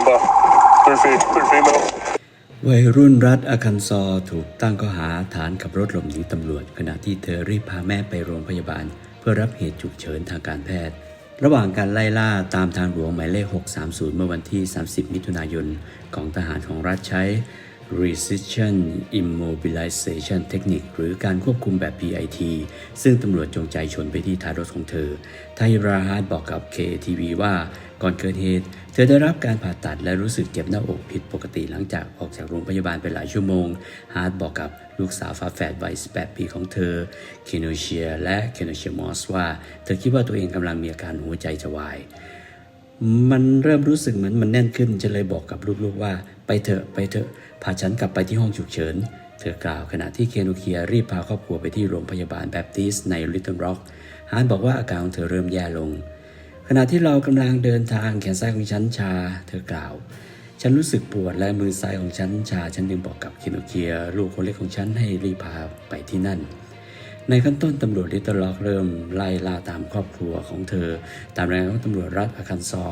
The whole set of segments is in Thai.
Proceed with female. วัยรุ่นรัฐอาคันซอถูกตั้งข้อหาฐานขับรถหลบหนีตำรวจ ขณะที่เธอรีบพาแม่ไปโรงพยาบาล เพื่อรับเหตุฉุกเฉินทางการแพทย์ ระหว่างการไล่ล่าตามทางหลวงหมายเลข 630 เมื่อวันที่ 30 มิถุนายน ของทหารของรัฐใช้ Resistance Immobilization Technique หรือการควบคุมแบบ PIT ซึ่งตำรวจจงใจชนไปที่ท้ายรถของเธอ ไทราฮาร์ดบอกกับ KTV ว่าก่อนเกิดเหตุ เธอได้รับการผ่าตัดและรู้สึกเจ็บหน้าอกผิดปกติหลังจากออกจากโรงพยาบาลไปหลายชั่วโมง ฮาร์ดบอกกับลูกสาวฝาแฝดวัย 18 ปีของเธอ เคโนเชียและเคโนเชียมอสว่า เธอคิดว่าตัวเองกำลังมีอาการหัวใจจะวาย มันเริ่มรู้สึกเหมือนมันแน่นขึ้น จะเลยบอกกับลูกๆว่า ไปเถอะไปเถอะพาฉันกลับไปที่ห้องฉุกเฉิน เธอกล่าวขณะที่เคโนเคียรีบพาครอบครัวไปที่โรงพยาบาลแบปติสในลิตเติ้ลร็อกฮาร์ดบอกว่าอาการของเธอเริ่มแย่ลง ขณะที่เรากำลังเดินทางแขนซ้ายของฉันชา เธอกล่าว ฉันรู้สึกปวดและมือซ้ายของฉันชา ฉันจึงบอกกับเคโนเคียลูกคนเล็กของฉันให้รีบพาไปที่นั่น ในขั้นต้นตำรวจลิตเติ้ลล็อกเริ่มไล่ล่าตามครอบครัวของเธอ ตามรายงานของตำรวจรัฐอาคันซอ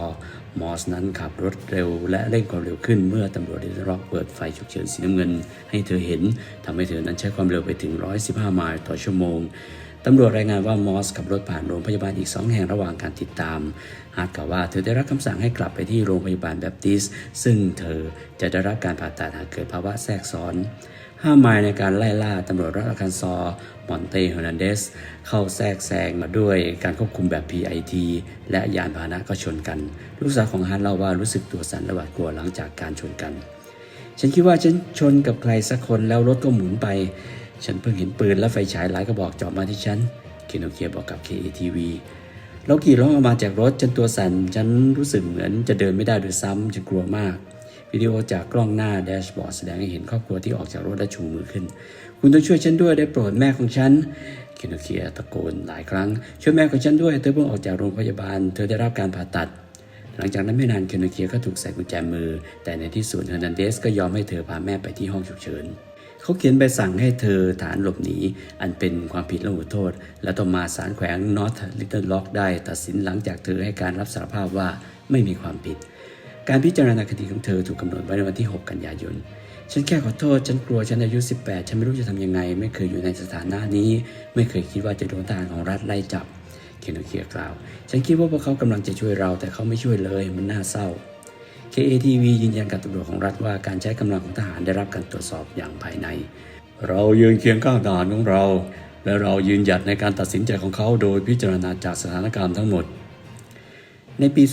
มอสนั้นขับรถเร็ว และเร่งความเร็วขึ้นเมื่อตำรวจลิตเติ้ลล็อกเปิดไฟฉุกเฉินสีน้ำเงิน ให้เธอเห็นทำให้เธอนั้นใช้ความเร็วไปถึง 115 ไมล์ต่อชั่วโมง ตำรวจรายงานว่ามอสขับรถผ่านโรงพยาบาลอีก 2 แห่งระหว่างการติดตามฮาร์ดกล่าวว่าเธอได้รับคำสั่งให้กลับไปที่โรงพยาบาลแบปติส ซึ่งเธอจะได้รับการผ่าตัดหากเกิดภาวะแทรกซ้อนห้าไมล์ในการไล่ล่าตำรวจรัฐอาคันซอมอนเตเฮอร์นันเดส เข้าแทรกแซงมาด้วยการควบคุมแบบ PIT และยานพาหนะก็ชนกัน ลูกสาวของฮันเล่าว่ารู้สึกตัวสั่นและหวาดกลัวหลังจากการชนกัน ฉันคิดว่าฉันชนกับใครสักคนแล้วรถก็หมุนไป ฉันเพิ่งเห็นปืนและไฟฉายหลายกระบอกจาะมาที่ฉันเคนโนเคียบอกกับ KATV เราขี่รถออกมาจากรถฉันตัวสั่นฉันรู้สึกเหมือนจะเดินไม่ได้ด้วยซ้ำฉันกลัวมาก วิดีโอจากกล้องหน้าแดชบอร์ดแสดงให้เห็นครอบครัวที่ออกจากรถและชูมือขึ้น คุณต้องช่วยฉันด้วยได้โปรดแม่ของฉันเคนโนเคียตะโกนหลายครั้ง ช่วยแม่ของฉันด้วยเธอเพิ่งออกจากโรงพยาบาล เธอได้รับการผ่าตัดหลังจากนั้นไม่นานเคโนเคียก็ถูกใส่กุญแจมือ แต่ในที่สุดเฮอร์นันเดสก็ยอมให้เธอพาแม่ไปที่ห้องฉุกเฉิน เขาเขียนใบสั่งให้เธอฐานหลบหนี อันเป็นความผิดและหูโทษ และต่อมาศาลแขวงนอร์ทลิตเติ้ลล็อกได้ตัดสินหลังจากเธอให้การรับสารภาพว่าไม่มีความผิด การพิจารณาคดีของเธอถูกกำหนดไว้ในวันที่ 6 กันยายนฉันแค่ขอโทษ ฉันกลัว ฉันอายุ 18 ฉันไม่รู้จะทำยังไง ไม่เคยอยู่ในสถานะนี้ ไม่เคยคิดว่าจะโดนทหารของรัฐไล่จับ เคโนเคียกล่าว ฉันคิดว่าพวกเขากำลังจะช่วยเรา แต่เขาไม่ช่วยเลย มันน่าเศร้า KATV ยืนยันกับตำรวจของรัฐว่าการใช้กำลังของทหารได้รับการตรวจสอบอย่างภายใน เรายืนเคียงข้างทหารของเรา และเรายืนหยัดในการตัดสินใจของเขาโดยพิจารณาจากสถานการณ์ทั้งหมด ในปี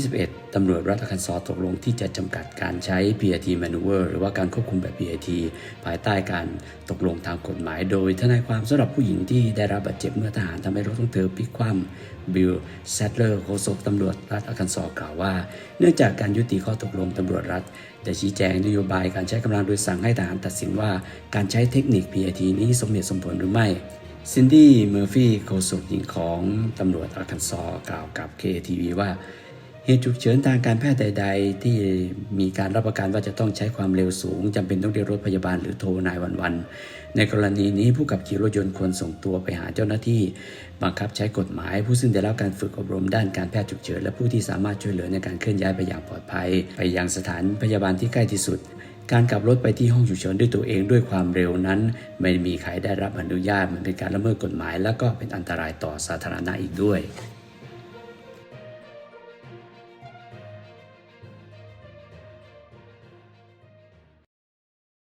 2021 ตำรวจรัฐอาคันซอตกลงที่จะจำกัดการใช้ PIT maneuver หรือว่าการควบคุมแบบ PIT ภายใต้การตกลงทางกฎหมาย โดยทนายความสำหรับผู้หญิงที่ได้รับบาดเจ็บเมื่อทหารทำให้รถของเธอพลิกคว่ำบิลแซดเลอร์โฆษกตำรวจรัฐอาคันซอกล่าวว่า เนื่องจากการยุติข้อตกลงตำรวจรัฐได้ชี้แจงนโยบายการใช้กำลังโดยสั่งให้ทหารตัดสินว่า การใช้เทคนิค PIT นี้สมเหตุสมผลหรือไม่ ซินดี้เมอร์ฟี่โฆษกหญิงของตำรวจอาคันซอ กล่าวกับ KTV ว่า เหตุฉุกเฉินทางการแพทย์ใด ๆ ที่มีการรับประกันว่าจะต้องใช้ความเร็วสูงจำเป็นต้องเรียกรถพยาบาลหรือโทรนายวันวันๆในกรณีนี้ผู้ขับขี่รถยนต์ควรส่งตัวไปหาเจ้าหน้าที่ บังคับใช้กฎหมาย ผู้ซึ่งได้รับการฝึกอบรมด้านการแพทย์ฉุกเฉินและผู้ที่สามารถช่วยเหลือในการเคลื่อนย้ายไปอย่างปลอดภัย ไปยังสถานพยาบาลที่ใกล้ที่สุด การขับรถไปที่ห้องฉุกเฉินด้วยตัวเองด้วยความเร็วนั้น ไม่มีใครได้รับอนุญาตมันเป็นการละเมิดกฎหมาย และก็เป็นอันตรายต่อสาธารณะอีกด้วย